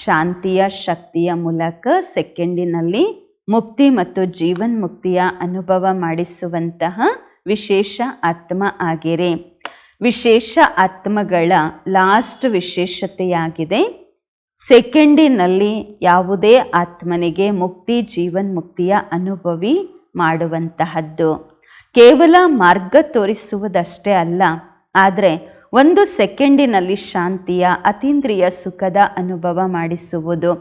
Speaker 1: ಶಾಂತಿಯ ಶಕ್ತಿಯ ಮೂಲಕ ಸೆಕೆಂಡಿನಲ್ಲಿ ಮುಕ್ತಿ ಮತ್ತು ಜೀವನ್ಮುಕ್ತಿಯ ಅನುಭವ ಮಾಡಿಸುವಂತಹ ವಿಶೇಷ ಆತ್ಮ ಆಗಿರಿ. ವಿಶೇಷ ಆತ್ಮಗಳ ಲಾಸ್ಟ್ ವಿಶೇಷತೆಯಾಗಿದೆ. ಸೆಕೆಂಡಿನಲ್ಲಿ ಯಾವುದೇ ಆತ್ಮನಿಗೆ ಮುಕ್ತಿ ಜೀವನ್ ಮುಕ್ತಿಯ ಅನುಭವಿ ಮಾಡುವಂತಹದ್ದು. ಕೇವಲ ಮಾರ್ಗ ತೋರಿಸುವುದಷ್ಟೇ ಅಲ್ಲ, ಆದರೆ ಒಂದು ಸೆಕೆಂಡಿನಲ್ಲಿ ಶಾಂತಿಯ, ಅತೀಂದ್ರಿಯ ಸುಖದ ಅನುಭವ ಮಾಡಿಸುವುದು.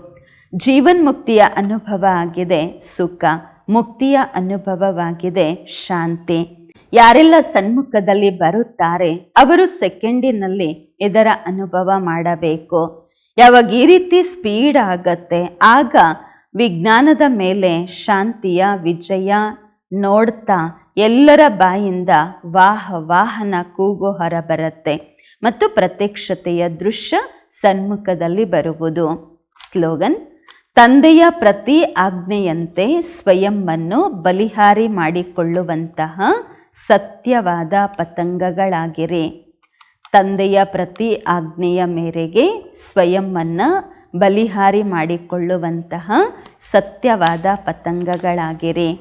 Speaker 1: ಜೀವನ್ಮುಕ್ತಿಯ ಅನುಭವ ಆಗಿದೆ ಸುಖ, ಮುಕ್ತಿಯ ಅನುಭವವಾಗಿದೆ ಶಾಂತಿ. ಯಾರೆಲ್ಲ ಸನ್ಮುಖದಲ್ಲಿ ಬರುತ್ತಾರೆ ಅವರು ಸೆಕೆಂಡಿನಲ್ಲಿ ಇದರ ಅನುಭವ ಮಾಡಬೇಕು. ಯಾವಾಗ ಈ ರೀತಿ ಸ್ಪೀಡ್ ಆಗತ್ತೆ, ಆಗ ವಿಜ್ಞಾನದ ಮೇಲೆ ಶಾಂತಿಯ ವಿಜಯ ನೋಡ್ತಾ ಎಲ್ಲರ ಬಾಯಿಂದ ವಾಹ ವಾಹನ ಕೂಗು ಹೊರಬರುತ್ತೆ ಮತ್ತು ಪ್ರತ್ಯಕ್ಷತೆಯ ದೃಶ್ಯ ಸನ್ಮುಖದಲ್ಲಿ ಬರುವುದು. ಸ್ಲೋಗನ್, ತಂದೆಯ ಪ್ರತಿ ಆಜ್ಞೆಯಂತೆ ಸ್ವಯಂವನ್ನು ಬಲಿಹಾರಿ ಮಾಡಿಕೊಳ್ಳುವಂತಹ ಸತ್ಯವಾದ ಪತಂಗಗಳಾಗಿರಿ. ತಂದೆಯ ಪ್ರತಿ ಆಜ್ಞೆಯ ಮೇರೆಗೆ ಸ್ವಯಂವನ್ನು ಬಲಿಹಾರಿ ಮಾಡಿಕೊಳ್ಳುವಂತಹ ಸತ್ಯವಾದ ಪತಂಗಗಳಾಗಿರಿ.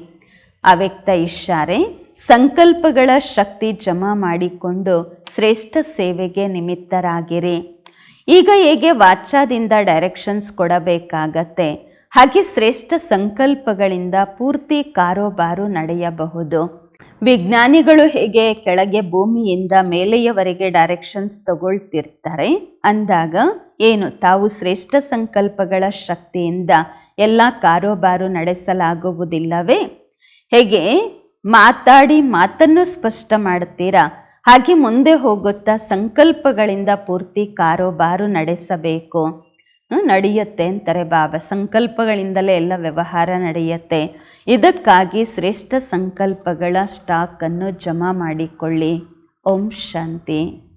Speaker 1: ಅವ್ಯಕ್ತ ಇಶಾರೆ ಸಂಕಲ್ಪಗಳ ಶಕ್ತಿ ಜಮಾ ಮಾಡಿಕೊಂಡು ಶ್ರೇಷ್ಠ ಸೇವೆಗೆ ನಿಮಿತ್ತರಾಗಿರಿ. ಈಗ ಹೇಗೆ ವಾಚಾದಿಂದ ಡೈರೆಕ್ಷನ್ಸ್ ಕೊಡಬೇಕಾಗತ್ತೆ? ಹಾಗೆ ಶ್ರೇಷ್ಠ ಸಂಕಲ್ಪಗಳಿಂದ ಪೂರ್ತಿ ಕಾರೋಬಾರು ನಡೆಯಬಹುದು. ವಿಜ್ಞಾನಿಗಳು ಹೇಗೆ ಕೆಳಗೆ ಭೂಮಿಯಿಂದ ಮೇಲೆಯವರೆಗೆ ಡೈರೆಕ್ಷನ್ಸ್ ತಗೊಳ್ತಿರ್ತಾರೆ? ಅಂದಾಗ ಏನು? ತಾವು ಶ್ರೇಷ್ಠ ಸಂಕಲ್ಪಗಳ ಶಕ್ತಿಯಿಂದ ಎಲ್ಲ ಕಾರೋಬಾರು ನಡೆಸಲಾಗುವುದಿಲ್ಲವೇ? ಹೇಗೆ? ಮಾತಾಡಿ ಮಾತನ್ನು ಸ್ಪಷ್ಟ ಮಾಡುತ್ತೀರಾ? ಹಾಗೆ ಮುಂದೆ ಹೋಗುತ್ತಾ ಸಂಕಲ್ಪಗಳಿಂದ ಪೂರ್ತಿ ಕಾರೋಬಾರು ನಡೆಸಬೇಕು. ನಡೆಯುತ್ತೆ ಅಂತಾರೆ ಬಾಬಾ. ಸಂಕಲ್ಪಗಳಿಂದಲೇ ಎಲ್ಲ ವ್ಯವಹಾರ ನಡೆಯುತ್ತೆ. ಇದಕ್ಕಾಗಿ ಶ್ರೇಷ್ಠ ಸಂಕಲ್ಪಗಳ ಸ್ಟಾಕನ್ನು ಜಮಾ ಮಾಡಿಕೊಳ್ಳಿ. ಓಂ ಶಾಂತಿ.